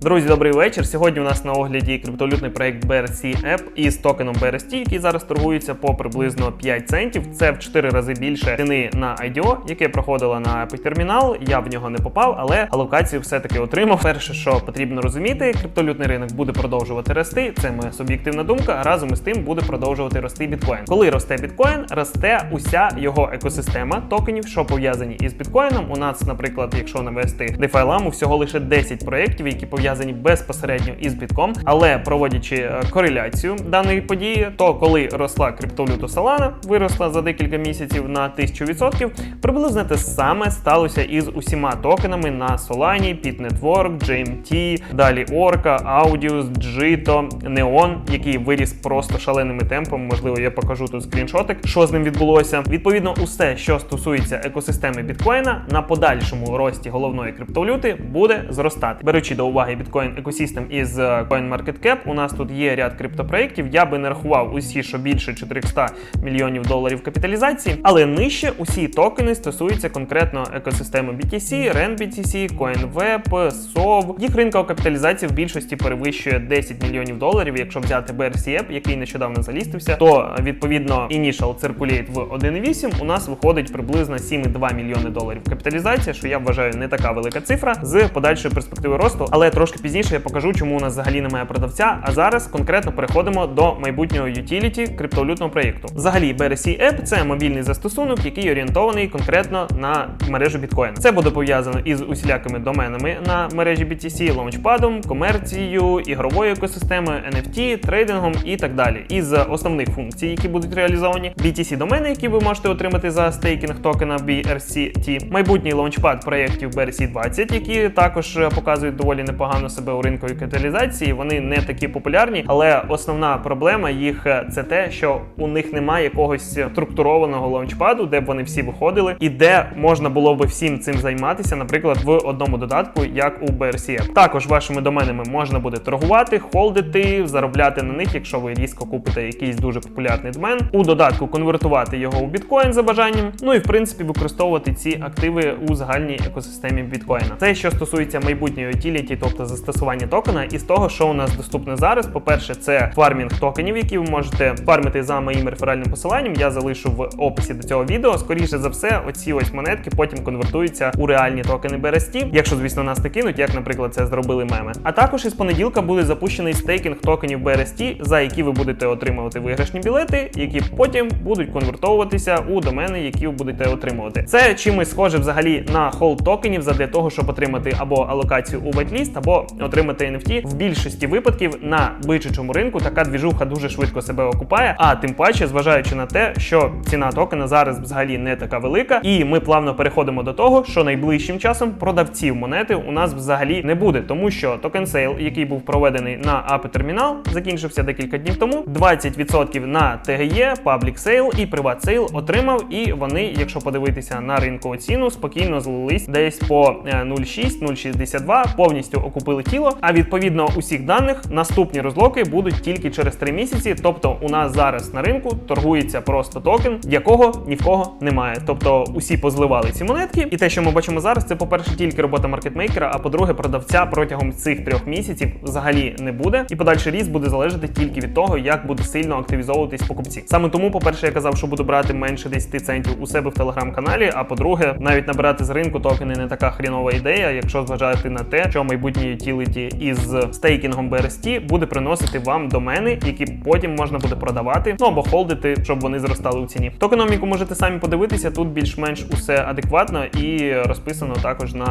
Друзі, добрий вечір. Сьогодні у нас на огляді криптовалютний проект BRC App із токеном BRST, який зараз торгується по приблизно 5 центів. Це в 4 рази більше ціни на IDO, яке проходило на термінал. Я в нього не попав, але алокацію все-таки отримав. Перше, що потрібно розуміти, криптовалютний ринок буде продовжувати рости. Це моя суб'єктивна думка. Разом із тим буде продовжувати рости біткоін. Коли росте біткоін, росте уся його екосистема токенів, що пов'язані із біткоїном. У нас, наприклад, якщо навести DeFi ламу, всього лише 10 проєктів, які пов'язані безпосередньо із бітком, але проводячи е, кореляцію даної події, то коли росла криптовалюта Solana, виросла за декілька місяців на 1000%, приблизно те саме сталося із усіма токенами на Solana, Pit Network, GMT, далі Orca, Audius, Jito, Neon, який виріс просто шаленими темпами. Можливо, я покажу тут скріншотик, що з ним відбулося. Відповідно, усе, що стосується екосистеми біткоїна, на подальшому рості головної криптовалюти буде зростати. Беручи до уваги біткоін екосистем із е, CoinMarketCap, у нас тут є ряд криптопроєктів. Я би не рахував усі, що більше 400 мільйонів доларів капіталізації, але нижче усі токени стосуються конкретно екосистеми BTC, RenBTC, CoinWeb, SOV. Їх ринкова капіталізація в більшості перевищує 10 мільйонів доларів. Якщо взяти BRC App, який нещодавно залістився, то відповідно Initial Circulate в 1.8 у нас виходить приблизно 7,2 мільйони доларів капіталізація, що я вважаю не така велика цифра з подальшою перспективою росту, але трошки пізніше я покажу, чому у нас взагалі немає продавця. А зараз конкретно переходимо до майбутнього utility криптовалютного проєкту. Взагалі, BRC App – це мобільний застосунок, який орієнтований конкретно на мережу біткоін. Це буде пов'язано із усілякими доменами на мережі BTC, лаунчпадом, комерцією, ігровою екосистемою, NFT, трейдингом і так далі. Із основних функцій, які будуть реалізовані, BTC домени, які ви можете отримати за стейкінг токена BRCT, майбутній лаунчпад проєктів BRC20, які також е, показують доволі непогано себе у ринковій капіталізації. Вони не такі популярні, але основна проблема їх е, це те, що у них немає якогось структурованого лаунчпаду, де б вони всі виходили, і де можна було би всім цим займатися, наприклад, в одному додатку, як у BRC. Також вашими доменами можна буде торгувати, холдити, заробляти на них, якщо ви різко купите якийсь дуже популярний домен. У додатку конвертувати його у біткоін за бажанням. Ну і в принципі використовувати ці активи у загальній екосистемі біткоїна. Це що стосується майбутньої utility, тобто застосування токена, і з того, що у нас доступне зараз. По-перше, це фармінг токенів, які ви можете фармити за моїм реферальним посиланням. Я залишу в описі до цього відео. Скоріше за все, оці ось монетки потім конвертуються у реальні токени BRST, якщо, звісно, нас не кинуть, як, наприклад, це зробили меми. А також із понеділка буде запущений стейкінг токенів BRST, за які ви будете отримувати виграшні білети, які потім будуть конвертовуватися у домени, які ви будете отримувати. Це чимось схоже взагалі на холд токенів задля того, щоб отримати або алокацію у whitelist, або отримати NFT. В більшості випадків на бичачому ринку така двіжуха дуже швидко себе окупає. А тим паче, зважаючи на те, що ціна токена зараз взагалі не така велика, і ми плавно переходимо до того, що найближчим часом продавців монети у нас взагалі не буде, тому що токен сейл, який був проведений на API термінал, закінчився декілька днів тому. 20% на TGE, Public Sale і Private Sale отримав, і вони, якщо подивитися на ринкову ціну, спокійно злились десь по е, 0,6-0,62, повністю окупили тіло. А відповідно усіх даних наступні розлоки будуть тільки через 3 місяці. Тобто, у нас зараз на ринку торгується просто токен, якого ні в кого немає. Тобто усі позливали ці монетки, і те, що ми бачимо зараз, це по-перше, тільки робота маркетмейкера, а по-друге, продавця протягом цих трьох місяців взагалі не буде. І подальший ріст буде залежати тільки від того, як буде сильно активізовуватись покупці. Саме тому, по-перше, я казав, що буду брати менше 10 центів у себе в телеграм-каналі. А по-друге, навіть набирати з ринку токени не така хрінова ідея, якщо зважати на те, що майбутнє utility із стейкінгом BRST буде приносити вам домени, які потім можна буде продавати, ну або холдити, щоб вони зростали у ціні. Токеноміку можете самі подивитися. Тут більш-менш усе адекватно і розписано також на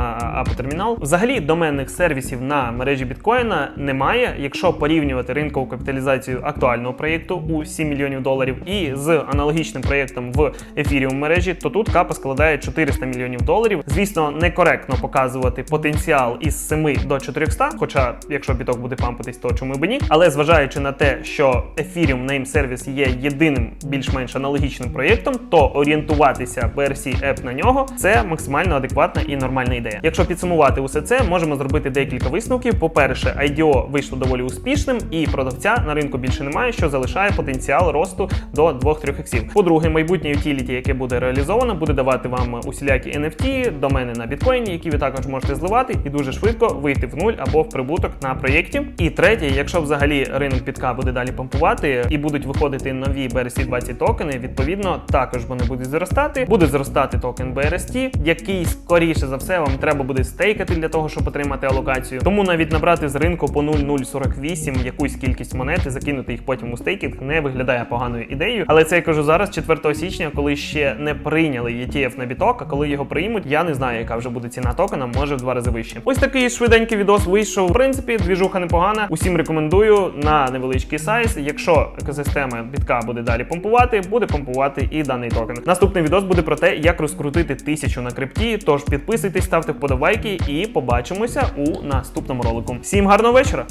API термінал. Взагалі доменних сервісів на мережі біткоїна немає, якщо порівнювати ринкову капіталізацію актуального проєкту у 7 мільйонів доларів і з аналогічним проєктом в Ethereum мережі, то тут капа складає 400 мільйонів доларів. Звісно, некоректно показувати потенціал із 7 до 400, хоча якщо біток буде пампитись, то чому б ні. Але зважаючи на те, що Ethereum Name Service є єдиним більш-менш аналогічним проєктом, то орієнтуватися BRC App на нього це максимально адекватна і нормальна ідея. Якщо підсумувати усе це, можемо зробити декілька висновків. По-перше, IDO вийшло доволі успішним, і продавця на ринку більше немає, що залишає потенціал росту до 2-3 іксів. По-друге, майбутнє utility, яке буде реалізовано, буде давати вам усілякі NFT, домени на біткоїні, які ви також можете зливати і дуже швидко вийти в нуль або в прибуток на проєкті. І третє, якщо взагалі ринок підка буде далі помпувати і будуть виходити нові BRC20 токени, відповідно також вони будуть зростати. Буде зростати токен BRST, який скоріше за все вам треба буде стейкати для того, щоб отримати алокацію. Тому навіть набрати з ринку по 0,048 якусь кількість монет і закинути їх потім у стейкінг не виглядає поганою ідеєю. Але це я кажу зараз, 4 січня, коли ще не прийняли ETF на біток, а коли його приймуть, я не знаю, яка вже буде ціна токена, може в два рази вище. Ось такий швиденький відос вийшов. В принципі, двіжуха непогана. Усім рекомендую на невеличкий сайз. Якщо екосистема бітка буде далі помпувати, буде помпувати і даний токен. Наступний відос буде про те, як розкрутити тисячу на крипті. Тож підписуйтесь, ставте вподобайки і побачимося у наступному ролику. Всім гарного вечора!